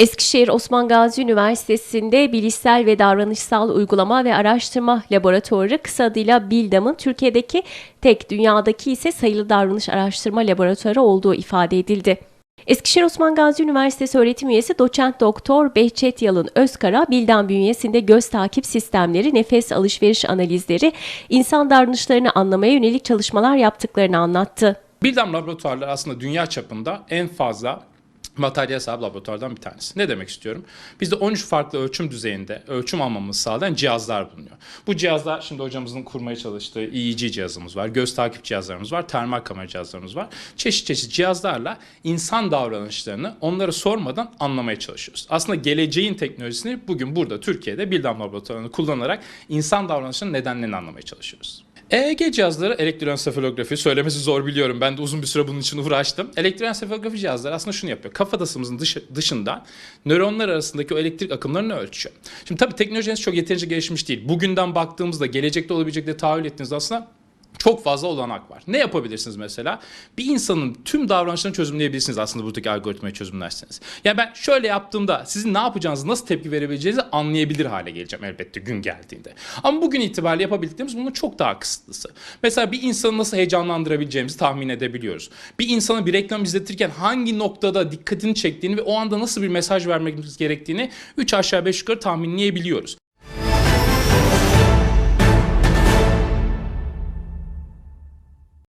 Eskişehir Osman Gazi Üniversitesi'nde Bilişsel ve Davranışsal Uygulama ve Araştırma Laboratuvarı kısa adıyla BİLDAM'ın Türkiye'deki tek dünyadaki ise sayılı davranış araştırma laboratuvarı olduğu ifade edildi. Eskişehir Osman Gazi Üniversitesi öğretim üyesi doçent doktor Behçet Yalın Özkara, Bildam bünyesinde göz takip sistemleri, nefes alışveriş analizleri, insan davranışlarını anlamaya yönelik çalışmalar yaptıklarını anlattı. Bildam laboratuvarları aslında dünya çapında en fazla materyal sahibi laboratuvardan bir tanesi. Ne demek istiyorum? Bizde 13 farklı ölçüm düzeyinde ölçüm almamızı sağlayan cihazlar bulunuyor. Bu cihazlar şimdi hocamızın kurmaya çalıştığı EEG cihazımız var, göz takip cihazlarımız var, termal kamera cihazlarımız var. Çeşit çeşit cihazlarla insan davranışlarını onlara sormadan anlamaya çalışıyoruz. Aslında geleceğin teknolojisini bugün burada Türkiye'de Bildam laboratuvarını kullanarak insan davranışlarının nedenlerini anlamaya çalışıyoruz. EEG cihazları elektroensefalografi söylemesi zor biliyorum. Ben de uzun bir süre bunun için uğraştım. Elektroensefalografi cihazları aslında şunu yapıyor. Kafatasımızın dışı, dışında nöronlar arasındaki o elektrik akımlarını ölçüyor. Şimdi tabii teknolojiniz çok yeterince gelişmiş değil. Bugünden baktığımızda gelecekte olabilecek de tahayyül ettiğinizde aslında çok fazla olanak var. Ne yapabilirsiniz mesela? Bir insanın tüm davranışlarını çözümleyebilirsiniz aslında buradaki algoritmayı çözümlerseniz. Yani ben şöyle yaptığımda sizin ne yapacağınızı, nasıl tepki verebileceğinizi anlayabilir hale geleceğim elbette gün geldiğinde. Ama bugün itibariyle yapabildiklerimiz bunun çok daha kısıtlısı. Mesela bir insanı nasıl heyecanlandırabileceğimizi tahmin edebiliyoruz. Bir insana bir reklam izletirken hangi noktada dikkatini çektiğini ve o anda nasıl bir mesaj vermemiz gerektiğini 3 aşağı 5 yukarı tahminleyebiliyoruz.